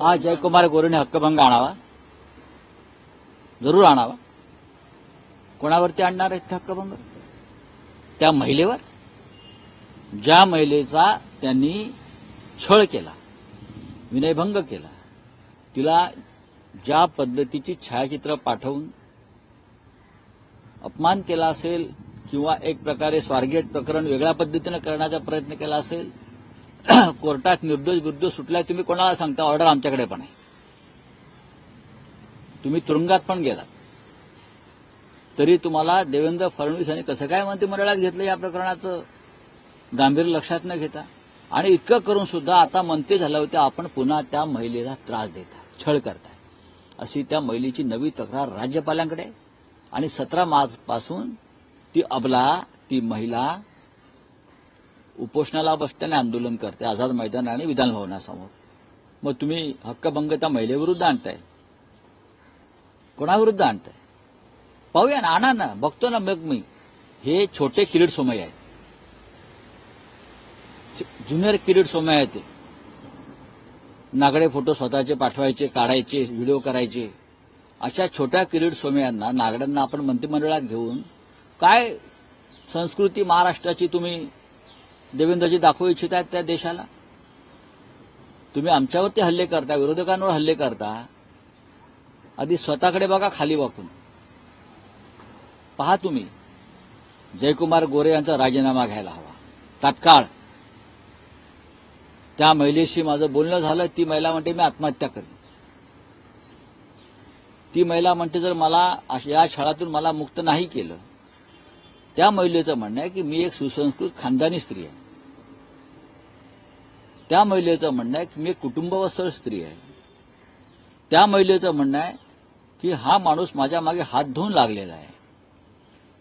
हा जयकुमार गोरेने हक्कभंग आणावा? जरूर आणावा. कोणावरती आणणार आहेत ते हक्कभंग? त्या महिलेवर? ज्या महिलेचा त्यांनी छळ केला विनयभंग केला तिला ज्या पद्धतीची छायाचित्र पाठवून अपमान केला असेल किंवा एक प्रकारे स्वारगेट प्रकरण वेगळ्या पद्धतीनं करण्याचा प्रयत्न केला असेल कोर्टात निर्दोष बिर्दोष सुटलाय तुम्ही कोणाला सांगता? ऑर्डर आमच्याकडे पण आहे. तुम्ही तुरुंगात पण गेलात. तरी तुम्हाला देवेंद्र फडणवीस यांनी कसं काय मंत्रिमंडळात घेतलं या प्रकरणाचं? गांभीर्य लक्षात न घेता. आणि इतकं करून सुद्धा आता मंत्री झाल्या होत्या आपण पुन्हा त्या महिलेला त्रास देता छळ करताय अशी त्या महिलेची नवी तक्रार राज्यपालांकडे आणि सतरा मार्च पासून ती अबला ती महिला उपोषणाला बसल्याने आंदोलन करते आझाद मैदान आणि विधान भवनासमोर. मग तुम्ही हक्कभंग त्या महिलेविरुद्ध आणताय. कोणाविरुद्ध आणताय? पाहूया ना आणा ना बघतो ना मग मी. हे छोटे किरीट सोमय आहेत. ज्युनियर किरीट सोमय आहेत ते. नागडे फोटो स्वतःचे पाठवायचे काढायचे व्हिडिओ करायचे. अशा छोट्या किरीट सोमयांना नागड्यांना आपण मंत्रिमंडळात घेऊन काय संस्कृती महाराष्ट्राची तुम्ही देवेंद्रजी दाखवू इच्छितायत त्या देशाला? तुम्ही आमच्यावरती हल्ले करता विरोधकांवर हल्ले करता आधी स्वतःकडे बघा खाली वाकून. पहा तुम्ही जयकुमार गोरे यांचा राजीनामा घ्यायला हवा. तात्काळ. त्या महिलेशी माझं बोलणं झालं ती महिला म्हणते मी आत्महत्या करेन. ती महिला म्हणते जर मला अश- या छळातून मला मुक्त नाही केलं. त्या महिलेचं म्हणणं आहे की मी एक सुसंस्कृत खानदानी स्त्री आहे. त्या महिलेचं म्हणणं आहे की मी एक कुटुंबवत्सल स्त्री आहे. त्या महिलेचं म्हणणं आहे की हा माणूस माझ्या मागे हात धुवून लागलेला आहे.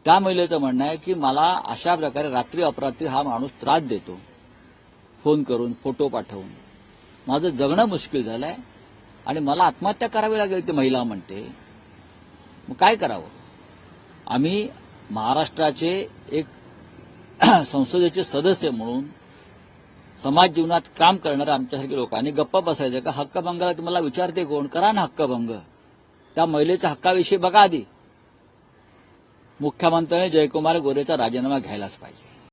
त्या महिलेचं म्हणणं आहे की मला अशा प्रकारे रात्री अपरात्री हा माणूस त्रास देतो. फोन करून फोटो पाठवून. माझं जगणं मुश्किल झालंय आणि मला आत्महत्या करावी लागेल ती महिला म्हणते. मग काय करावं? आम्ही महाराष्ट्राचे एक संसदेचे सदस्य म्हणून समाज जीवनात काम करणारे आमच्यासारखे लोक. आणि गप्प बसायचं का? हक्कभंगाला तुम्हाला विचारते कोण? करा ना हक्कभंग. त्या महिलेच्या हक्काविषयी बघा आधी. मुख्यमंत्र्यांनी जयकुमार गोरेचा राजीनामा घ्यायलाच पाहिजे.